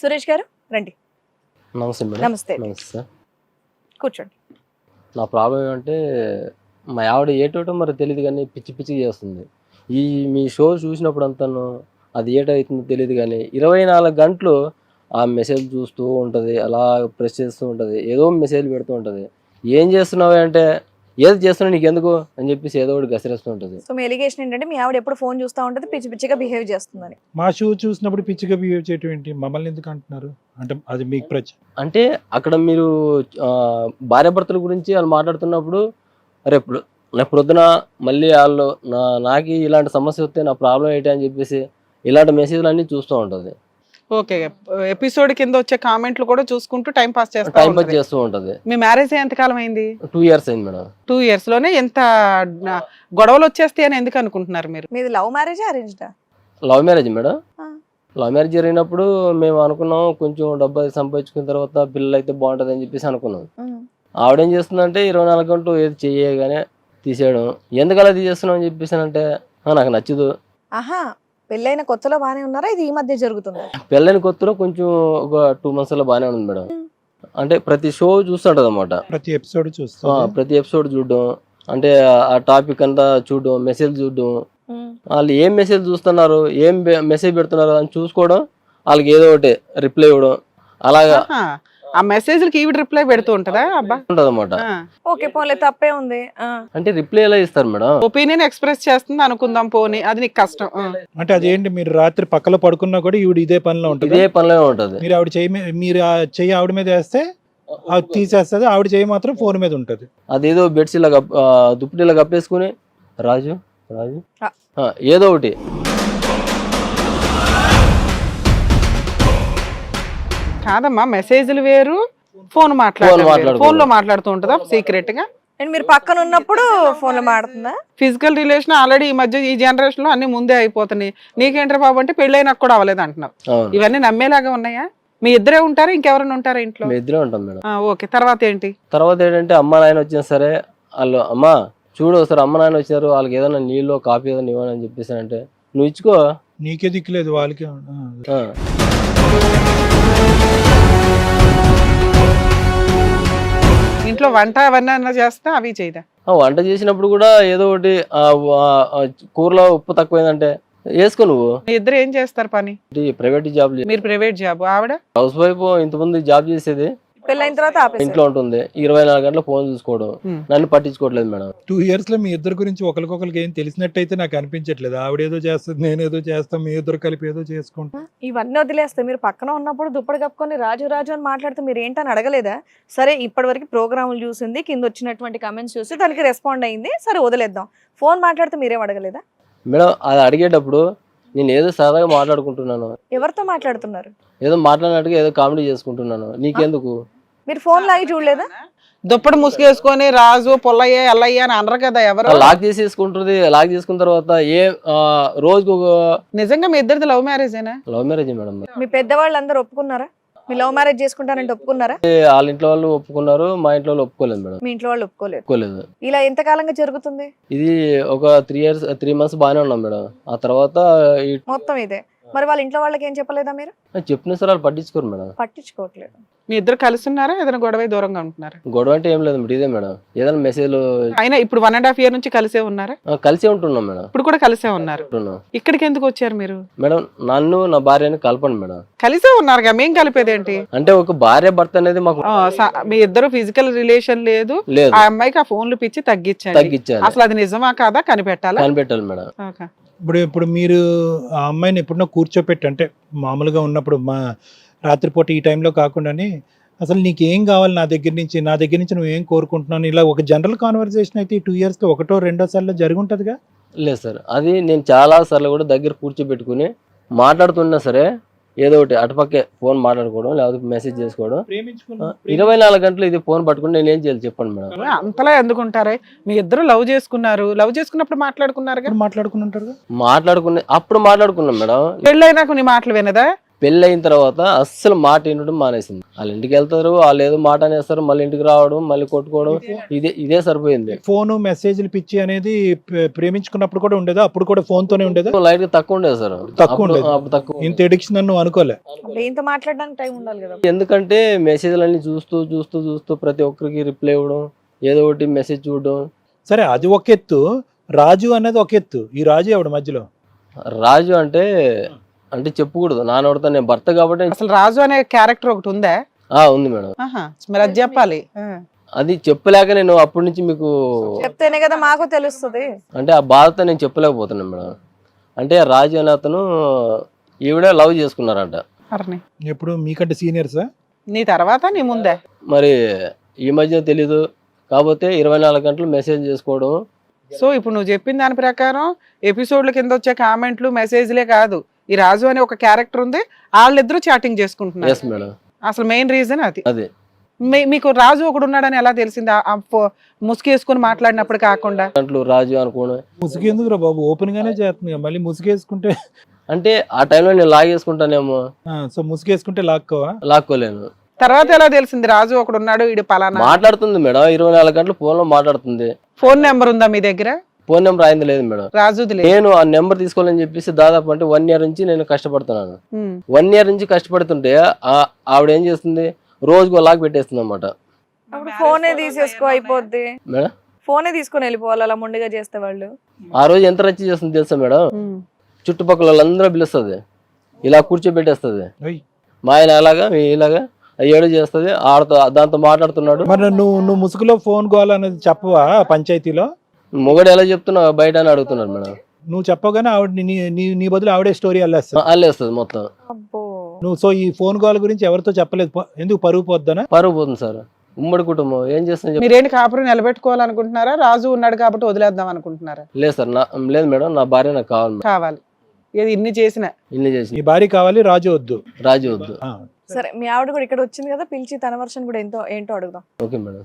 సురేష్ గారు రండి. నమస్తే మేడం. నమస్తే. నమస్తే సార్. కూర్చోండి. నా ప్రాబ్లం ఏమంటే మా ఆవిడ ఏటోటో మరి తెలియదు కానీ పిచ్చి పిచ్చి చేస్తుంది. ఈ మీ షో చూసినప్పుడు అంతాను అది ఏటవుతుందో తెలియదు కానీ ఇరవై నాలుగు గంటలు ఆ మెసేజ్ చూస్తూ ఉంటుంది అలా ప్రెస్ చేస్తూ ఉంటుంది ఏదో మెసేజ్ పెడుతూ ఉంటుంది. ఏం చేస్తున్నావు అంటే ఏది చేస్తున్నావు నీకు ఎందుకు అని చెప్పేసి ఏదో ఒకటి గసిరేస్తూ ఉంటుంది. సో మీ ఎలిగేషన్ ఏంటంటే మీ ఆవిడ ఎప్పుడు ఫోన్ చూస్తా ఉంటుంది పిచ్చి పిచ్చిగా బిహేవ్ చేస్తుందని. మా షో చూసినప్పుడు పిచ్చిగా బిహేవ్ చేయటం ఏంటి? మమ్మల్ని ఎందుకు అంటున్నారు? అంటే అది మీకు ప్రచ అంటే అక్కడ మీరు ఆ, భార్యాభర్తల గురించి వాళ్ళు మాట్లాడుతున్నప్పుడు రేపు రేపు పొద్దున మళ్ళీ వాళ్ళు నా నాకు ఇలాంటి సమస్య వస్తే నా ప్రాబ్లం ఏంటి? అని చెప్పేసి ఇలాంటి మెసేజ్లు అన్ని చూస్తూ ఉంటుంది. ఓకే. ఎపిసోడ్ కింద వచ్చే కామెంట్లు కూడా చూసుకుంటూ టైం పాస్ చేస్తా టైం పాస్. చేస్తూ ఉంటుంది. మీ మ్యారేజ్ ఎంత కాలం అయింది? టూ ఇయర్స్ అయింది మేడం. టూ ఇయర్స్లోనే ఎంత గొడవలు వచ్చేస్తాయి అని ఎందుకు అనుకుంటున్నారు మీరు? మీది love marriage అరేంజ్డా? Love marriage madam. ఆ. లవ్ మ్యారేజ్ జరిగినప్పుడు మేము అనుకున్నాం కొంచెం డబ్బు అది సంపాదించుకున్న తర్వాత పిల్లలు అయితే బాగుంటుంది అని చెప్పేసి అనుకున్నాం. ఆవిడేం చేస్తుందంటే ఇరవై నాలుగు గంటలు ఏది చేయగానే తీసేయడం. ఎందుకు అలా తీసేస్తున్నావు అని చెప్పేసి అంటే "ఆ, నాకు నచ్చదు. ఆహా. పెళ్ళైన కొత్తలో బానే ఉన్నారా? ఇది ఈ మధ్య జరుగుతుంది? పెళ్ళైన కొత్తలో కొంచెం ఒక టూ మంత్స్లో బాగానే ఉంది మేడం. అంటే ప్రతి షో చూస్తుంటది అనమాట ప్రతి ఎపిసోడ్ చూస్తాం ప్రతి ఎపిసోడ్ చూడడం. అంటే ఆ- టాపిక్ అంతా చూడడం మెసేజ్ చూడడం. వాళ్ళు ఏం మెసేజ్ చూస్తున్నారు ఏం మెసేజ్ పెడుతున్నారు అని చూసుకోవడం వాళ్ళకి ఏదో ఒకటి రిప్లై ఇవ్వడం. అలాగా. ఆ మెసేజ్లకి ఈవిడ రిప్లై పెడుతూ ఉంటదా? అబ్బా. ఉంటది అనమాట ఓకే పోలే తప్పే ఉంది. ఆ. అంటే రిప్లై ఎలా ఇస్తారు మేడం? ఒపీనియన్ ఎక్స్ప్రెస్ చేస్తుంది అనుకుందాం పోనీ. అది నీకు కష్టం. ఆ. అంటే అదేంటి మీరు రాత్రి పక్కలో పడుకున్నా కూడా ఈవిడ ఇదే పనిలో ఉంటుంది? ఇదే పనిలో ఉంటది. మీరు ఆవిడ చెయ్యి మీ- మీరు ఆ చెయ్యి ఆవిడ మీద వేస్తే అది తీసేస్తుంది ఆవిడ చెయ్యి మాత్రం ఫోన్ మీద ఉంటుంది. అదేదో బెడ్స్ ఇలా దుప్పటి ఇలా కప్పేసుకుని రాజు రాజు. ఆ. ఆ, ఏదో ఒకటి. కాదమ్మా మెసేజ్లు వేరు ఫోన్ మాట్లాడుకోవడం. ఫోన్లో మాట్లాడుతూ ఉంటుందా సీక్రెట్గా అండ్ మీరు పక్కన ఉన్నప్పుడు ఫోన్లో మాడుతుందా ఫిజికల్ రిలేషన్ ఆల్రెడీ ఈ మధ్య ఈ జనరేషన్లో అన్ని ముందే అయిపోతున్నాయి. నీకేంటారు బాబు అంటే పెళ్ళైనా కూడా అవ్వలేదు అంటున్నావు. ఇవన్నీ నమ్మేలాగా ఉన్నాయా? మీ ఇద్దరే ఉంటారా? ఇంకెవరైనా ఉంటారా ఇంట్లో? ఇద్దరే ఉంటాం మేడం. ఆ, ఓకే. తర్వాత ఏంటి? తర్వాత ఏంటంటే అమ్మ నాయన వచ్చినా సరే వాళ్ళు అమ్మ చూడు ఒకసారి అమ్మ నాయన వచ్చారు వాళ్ళకి ఏదైనా నీళ్ళు కాఫీ ఏదైనా ఇవ్వని అని చెప్పేసి అంటే నువ్వు ఇచ్చుకో. నీకే దిక్కులేదు వాళ్ళకి. ఇంట్లో వంట అవన్నీ చేస్తా అవి చేయదా? ఆ, వంట చేసినప్పుడు కూడా ఏదో ఒకటి కూరలో ఉప్పు తక్కువైందంటే వేసుకో నువ్వు. ఇద్దరు ఏం చేస్తారు పని? ప్రైవేట్ జాబ్ మీరు ప్రైవేట్ జాబ్. ఆవిడ? హౌస్ వైఫ్ ఇంతకుముందు జాబ్ చేసేది. పెళ్ళైన తర్వాత ఇంట్లో ఉంటుంది. ఇరవై నాలుగు గంటలు ఫోన్ చూసుకోవడం. నన్ను పట్టించుకోవట్లేదు మేడం. టూ ఇయర్స్లో మీ ఇద్దరు గురించి ఒకరికొకరికి ఏం తెలిసినట్టయితే నాకు అనిపించట్లేదు. ఆవిడేదో చేస్తుంది నేనేదో చేస్తాం మీ ఇద్దరు కలిపి ఏదో చేసుకుంటాం. ఇవన్నీ వదిలేస్తే మీరు పక్కన ఉన్నప్పుడు దుప్పటి కప్పుకొని రాజు రాజు అని మాట్లాడితే మీరు ఏంటని అడగలేదా? సరే ఇప్పటి వరకు ప్రోగ్రాములు చూసింది కింద వచ్చినటువంటి కమెంట్స్ చూసి దానికి రెస్పాండ్ అయింది. సరే వదిలేద్దాం. ఫోన్ మాట్లాడితే మీరేం అడగలేదా? మేడం అది అడిగేటప్పుడు నేను ఏదో సరదాగా మాట్లాడుకుంటున్నాను. ఎవరితో మాట్లాడుతున్నారు? ఏదో మాట్లాడినట్టుగా ఏదో కామెడీ చేసుకుంటున్నాను. నీకెందుకు? మీరు ఫోన్ లాగి చూడలేదా? దుప్పటి ముసుగేసుకొని రాజు పొల్లయ్య ఎల్లయ్య అని అనరు కదా ఎవరు? లాక్ చేసేసుకుంటుంది. లాక్ చేసుకున్న తర్వాత ఏ రోజుకు ఒక నిజంగా మీ ఇద్దరిది లవ్ మ్యారేజేనా లవ్ మ్యారేజ్ మేడం. మీ పెద్దవాళ్ళు అందరూ ఒప్పుకున్నారా? మీ లవ్ మ్యారేజ్ చేసుకుంటారంటే ఒప్పుకున్నారా? వాళ్ళ ఇంట్లో వాళ్ళు ఒప్పుకున్నారు మా ఇంట్లో వాళ్ళు ఒప్పుకోలేదు మేడం. మీ ఇంట్లో వాళ్ళు ఒప్పుకోలేదు. ఒప్పుకోలేదు. ఇలా ఎంత కాలంగా జరుగుతుంది? ఇది ఒక త్రీ ఇయర్స్ త్రీ మంత్స్ బాగానే ఉన్నాం మేడం. ఆ తర్వాత మొత్తం ఇదే. మరి వాళ్ళ ఇంట్లో వాళ్ళకి ఏం చెప్పలేదా మీరు? చెప్పిన సార్ వాళ్ళు పట్టించుకోరు మేడం. పట్టించుకోవట్లేదు. మీ ఇద్దరు కలిసి ఉన్నారా ఏదైనా గొడవ దూరంగా ఉంటున్నారా? గొడవ అంటే ఏం లేదు మేడం ఇదే మేడం. ఏదైనా మెసేజ్లు అయినా ఇప్పుడు వన్ అండ్ హాఫ్ ఇయర్ నుంచి కలిసే ఉన్నారా? కలిసే ఉంటున్నాం మేడం. ఇప్పుడు కూడా కలిసే ఉన్నారు. ఇక్కడికి ఎందుకు వచ్చారు మీరు? మేడం నన్ను నా భార్యని కలపండి మేడం. కలిసే ఉన్నారుగా మేం కలిపేదేంటి అంటే ఒక భార్య భర్త అనేది మాకు మీ ఇద్దరు ఫిజికల్ రిలేషన్ లేదు. లేదు. ఆ అమ్మాయికి ఆ ఫోన్లు పిచ్చి తగ్గించండి. తగ్గించాలి. అసలు అది నిజమా కాదా? కనిపెట్టాలా? కనిపెట్టాలి మేడం. ఇప్పుడు ఇప్పుడు మీరు ఆ అమ్మాయిని ఎప్పుడన్నా కూర్చోపెట్టి అంటే మామూలుగా ఉన్నప్పుడు మా రాత్రిపూట ఈ టైంలో కాకుండానే అసలు నీకు ఏం కావాలి నా దగ్గర నుంచి? నా దగ్గర నుంచి నువ్వు ఏం కోరుకుంటున్నాను ఇలా ఒక జనరల్ కాన్వర్సేషన్ అయితే ఈ టూ ఇయర్స్లో ఒకటో రెండో సార్లు జరిగి ఉంటుందిగా లేదు సార్. అది నేను చాలా సార్లు కూడా దగ్గర కూర్చోబెట్టుకుని మాట్లాడుతున్నా సరే ఏదో ఒకటి అటుపక్కే ఫోన్ మాట్లాడుకోవడం లేకపోతే మెసేజ్ చేసుకోవడం. ఇరవై నాలుగు గంటలు ఇది ఫోన్ పట్టుకుని నేను ఏం చేయాలి చెప్పండి మేడం. అంతలా ఎందుకుంటారే మీ ఇద్దరు లవ్ చేసుకున్నారు. లవ్ చేసుకున్నప్పుడు మాట్లాడుకున్నారుగా? మాట్లాడుకుని ఉంటారు మాట్లాడుకునే అప్పుడు మాట్లాడుకున్నాం మేడం. పెళ్ళైనాక నీ మాటలు వినదా? పెళ్ళి అయిన తర్వాత అస్సలు మాట వినడం మానేసింది. వాళ్ళ ఇంటికి వెళ్తారు వాళ్ళు ఏదో మాట అనేస్తారు మళ్ళీ ఇంటికి రావడం మళ్ళీ కొట్టుకోవడం ఇదే ఇదే సరిపోయింది. ఫోను మెసేజ్లు పిచ్చి అనేది ప్రే- ప్రేమించుకున్నప్పుడు కూడా ఉండేదా? అప్పుడు కూడా ఫోన్ తోనే ఉండేదా? లైట్గా తక్కువ ఉండేది సార్. తక్కువ అప్పుడు- ఉండేది. తక్కువ ఇంత ఎడిక్షన్ అని అనుకోలే. అంటే ఇంత మాట్లాడడానికి టైం ఉండాలి కదా. ఎందుకంటే మెసేజ్లు అన్ని చూస్తూ చూస్తూ చూస్తూ ప్రతి ఒక్కరికి రిప్లై ఇవ్వడం ఏదో ఒకటి మెసేజ్ చూడడం. సరే అది ఒక ఎత్తు. రాజు అనేది ఒక ఎత్తు. ఈ రాజు ఎవడు మధ్యలో? రాజు అంటే అంటే చెప్పకూడదు. నానోడతా నేను భర్త కాబట్టి అసలు రాజు అనే క్యారెక్టర్ ఒకటి ఉందా? ఆ ఉంది మేడం. ఆహా, మరి అది చెప్పాలి. ఆ. అది చెప్పలేక నేను అప్పటి నుంచి మీకు చెప్తేనే కదా మాకు తెలుస్తుంది. అంటే ఆ బాధతో నేను చెప్పలేకపోతున్నాను మేడం. అంటే రాజు అనే అతను ఈవిడ లవ్ చేసుకున్నారంట. అర్ని. ఎప్పుడు? మీకంటే సీనియర్సా నీ తర్వాత నీ ముందే. మరి ఈ మధ్య తెలీదు. కాకపోతే ఇరవై నాలుగు గంటలు మెసేజ్ చేసుకోవడం. సో ఇప్పుడు నువ్వు చెప్పిన దాని ప్రకారం ఎపిసోడ్ల కింద వచ్చే కామెంట్లు మెసేజ్లే కాదు. ఈ రాజు అనే ఒక క్యారెక్టర్ ఉంది. వాళ్ళిద్దరూ చాటింగ్ చేసుకుంటున్నారు. మేడం అసలు మెయిన్ రీజన్ అది. అదే. మీ- మీకు రాజు ఒకడు ఉన్నాడని ఎలా తెలిసింది? ఆ- ఆ ఫో- ముసుగేసుకుని మాట్లాడినప్పుడు కాకుండా. రాజు అనుకోవడం. ముసుగేందుకు రా బాబు? ఓపెన్ గానే చేస్తుంది. మళ్ళీ ముసుగేసుకుంటే అంటే ఆ టైంలో నేను లాగేసుకుంటానేమో ఆ, సో ముసుగేసుకుంటే లాక్కోవా? లాక్కోలేను. తర్వాత ఎలా తెలిసింది? రాజు ఒకడు ఉన్నాడు ఇది పలానా? మాట్లాడుతుంది మేడం ఇరవై నాలుగు గంటలు ఫోన్లో మాట్లాడుతుంది. ఫోన్ నెంబర్ ఉందా మీ దగ్గర? ఫోన్ నెంబర్ అయింది లేదు మేడం. రాజుది లేదు. నేను ఆ నెంబర్ తీసుకోవాలని చెప్పేసి దాదాపు అంటే వన్ ఇయర్ నుంచి నేను కష్టపడుతున్నాను. వన్ ఇయర్ నుంచి కష్టపడుతుంటే ఆ- ఆవిడ ఏం చేస్తుంది? రోజుకు లాక్ పెట్టేస్తుంది అనమాట అప్పుడు ఫోనే తీసేసుకో అయిపోద్ది. మేడం? ఫోనే తీసుకొని వెళ్ళిపోవాలి అలా మొండిగా చేస్తే వాళ్ళు. ఆ రోజు ఎంత రచ్చి చేస్తుంది తెలుసా మేడం. చుట్టుపక్కల వాళ్ళందరూ పిలుస్తుంది. ఇలా కూర్చోబెట్టేస్తుంది. మా ఆయన అలాగా మీ ఇలాగా ఏడు చేస్తుంది ఆడతో దాంతో మాట్లాడుతున్నాడు. మరి నువ్వు నువ్వు ముసుగులో ఫోన్ గోల్ అనేది చెప్పవా పంచాయతీలో? మొగడు ఎలా చెప్తున్నావు బయట అని అడుగుతున్నాడు మేడం. నువ్వు చెప్పగానే ఆవిడ నీ నీ నీ బదులు ఆవిడే స్టోరీ అల్లేస్తా అల్లేస్తుంది మొత్తం. అబ్బో. నువ్వు సో ఈ ఫోన్ కాల్ గురించి ఎవరితో చెప్పలేదు. పో- ఎందుకు పరుగు పోద్దనా? పరుగు పోతుంది సార్. ఉమ్మడి కుటుంబం. ఏం చేస్తుంది చెప్పు. మీరేంటి కాపురం నిలబెట్టుకోవాలనుకుంటున్నారా? రాజు ఉన్నాడు కాబట్టి వదిలేద్దాం అనుకుంటున్నారా? లేదు సార్ నా లేదు మేడం నా భార్య నాకు కావాలి మేడం. కావాలి. ఇది ఇన్ని చేసిన? ఇన్ని చేసి నీ భార్య కావాలి రాజు వద్దు. రాజు వద్దు. ఆ, సరే మీ ఆవిడ కూడా ఇక్కడ వచ్చింది కదా పిలిచి తన వర్షన్ కూడా ఎంతో ఏంటో అడుగుదాం. Okay madam.